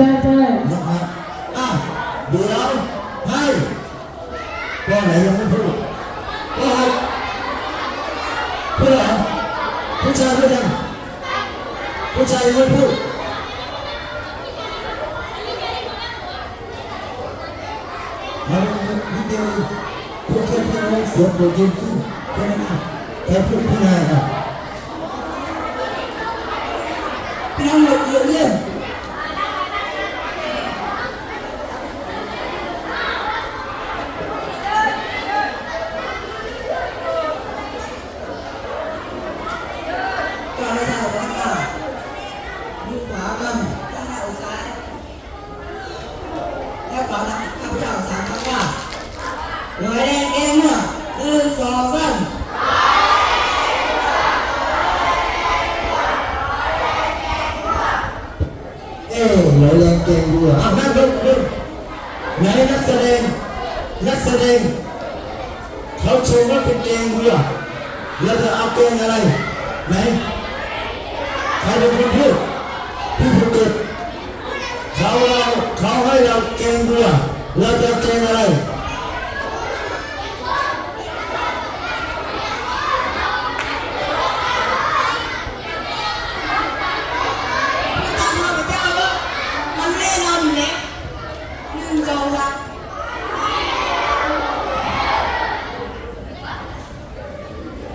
ใช่ใช่นะครับอะเดี๋ยวให้ก็ไหนยังไม่พูดก็ให้พูดเหรอผู้ชายพูดยังผู้ชายยังไม่พูดเอานิดเดียวพูดแค่พี่น้องเสียงโดดเด่นขึ้นแค่นั้นแค่พูดพี่นายอะพี่น้องหมดเยี่ยมเยี่ยม ก็ไม่ทราบว่าก็มือ ขวากันข้างหน้าอกซ้ายแล้วก่อนนะข้าพเจ้าสามครั้งว่าหน่วยแดงเองเนี่ยหนึ่งสองสามเอ๊ะไหนแรงเก่งดูอะอ้าวนั่งลงลงไหนนักแสดงนักแสดงเขาโชว์ว่าเป็นเกงดูอะแล้วจะเอาเกงอะไรไหนใครเป็นคนพูดพี่ภูเก็ต เขาเราเขาให้เราเกงดูอะเราจะเอาเกงอะไรตามข้าพเจ้าแล้วมันแน่นอนอยู่แล้วหนึ่งสองสาม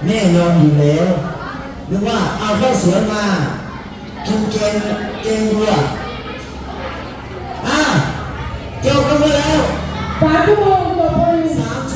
แน่นอนอยู่แล้วนึกว่าเอาข้าวสวยมากินเกงเกงดูอ่ จบกันไปแล้วสามชั่วโมงจบพอดีสาม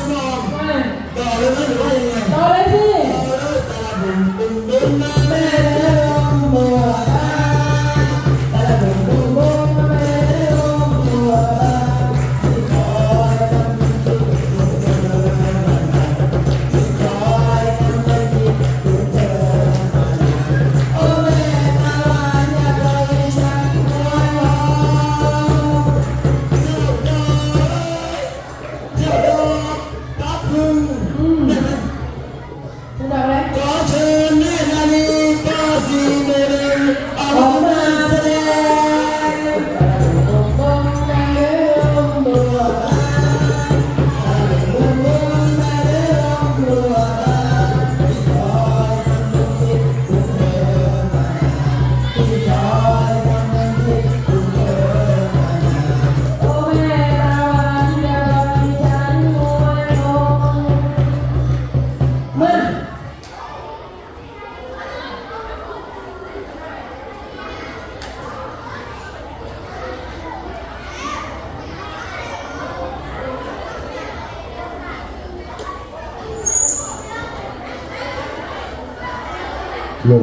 โล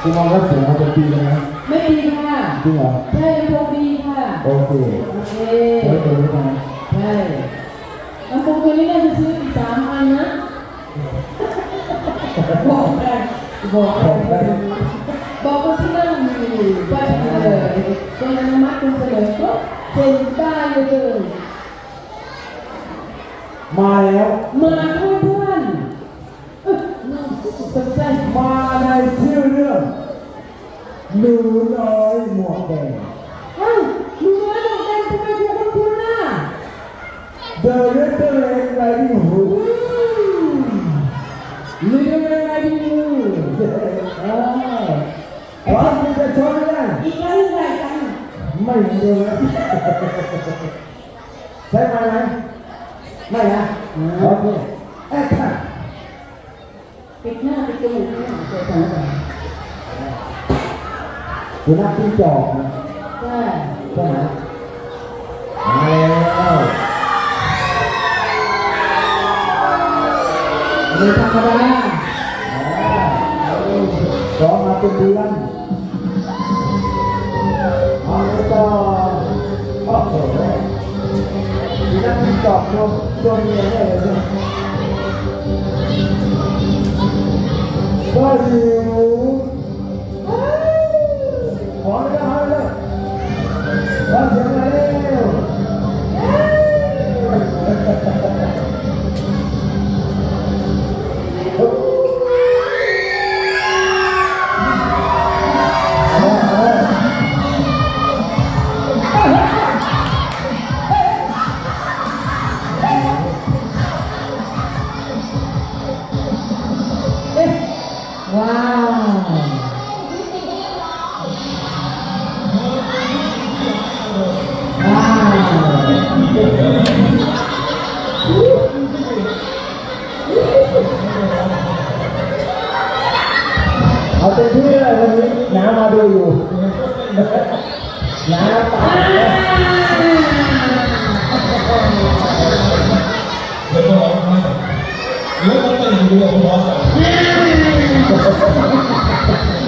คุณมองว่าเสียงมันเป็นปีเลยนะไม่ดีค่ะจริงเหรอใช่โชคดีค่ะโอเคโอเคไว้เจอกันนะใช่ลำโพงตัวนี้น่าจะซื้ออีกสามอันนะบอกได้บอกได้บอกว่าที่นั่งอยู่ไปเลยเป็นอนุมัติคุณเสนอก็เซ็นได้เลย มาแล้ว มาเพื่อนเพื่อนเอ้ยน่าสนใจมาในชื่อเรื่องหนูน้อยหมวกแดงเอ้าดูแล้วดอกแดงทำไมคุณคุณคุณน่ะ The Little Red Riding Hood เรื่องอะไรดีอยู่เออพร้อมที่จะชมไหมล่ะอีกแล้วเรื่องอะไรกันไม่เดียวนะใช่ไหม ไม่นะโอเคแอคชั่นปิดหน้าปิดจมูกเนี่ยเจอกันแล้วคุณนักที่จอกนะใช่ใช่ไหมมาแล้วไม่ธรรมดาซ้อมมาเป็นเดือน จอกตัวตัวเมียได้เลยเนี่ยก็อเอาเต็มที่เลยวันนี้น้ามาดูอยู่ น้าตา แล้วก็ร้องไห้แล้วก็เต้นดูเอาพร้อมกัน ไป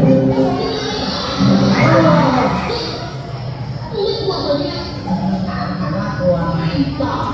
ะ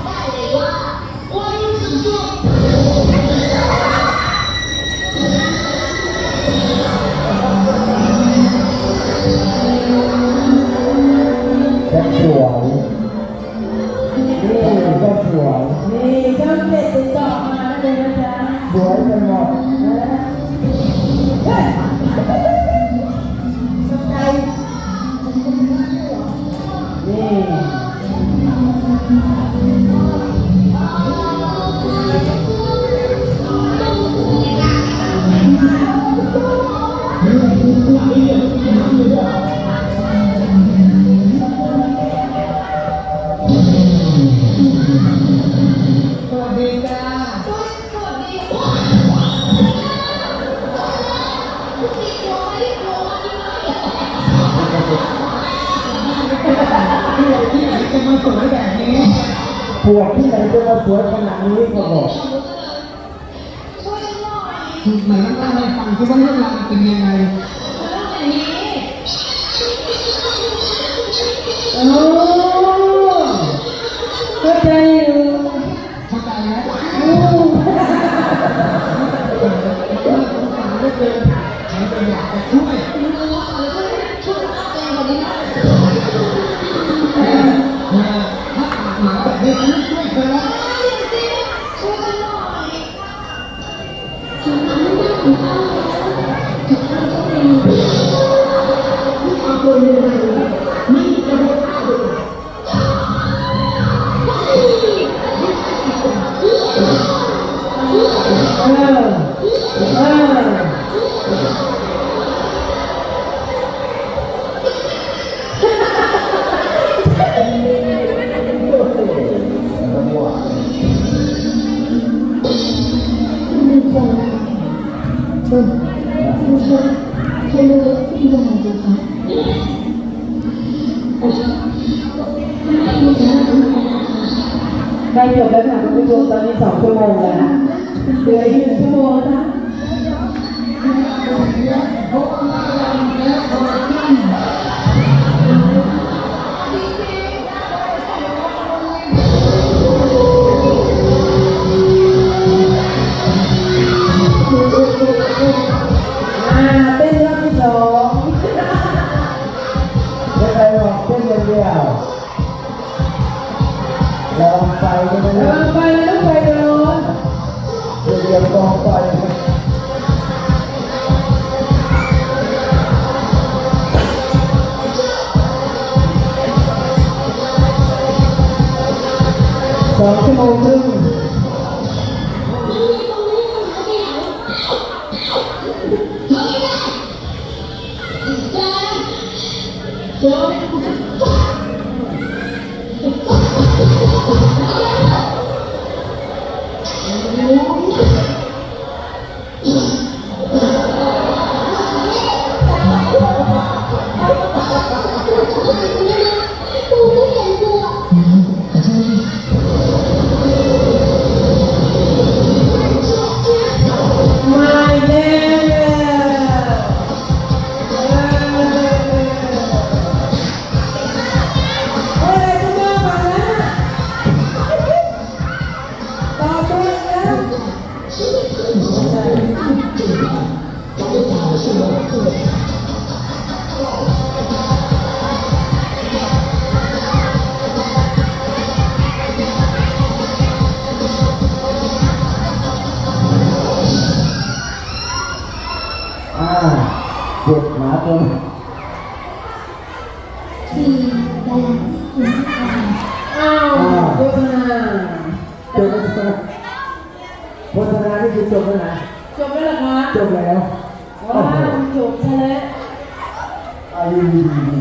ปวดที่ไหนจะมาสวยขนาดนี้ก็บอกเหมือนเล่าให้ฟังที่ว่าเรื่องราวมันเป็นยังไงโอ้เข้าใจอยู่เข้าใจไหม สองชั่วโมงแล้วเหลืออีกหนึ่งชั่วโมงนะคะ สองชั่วโมงครึ่ง ขอโท า เจ็บมาตัวทีบาลานซ์อินสตาอ้าวโฆษณาจบแล้วที่จบแล้วนะจบแล้วเหรอคะจบแล้ว ว้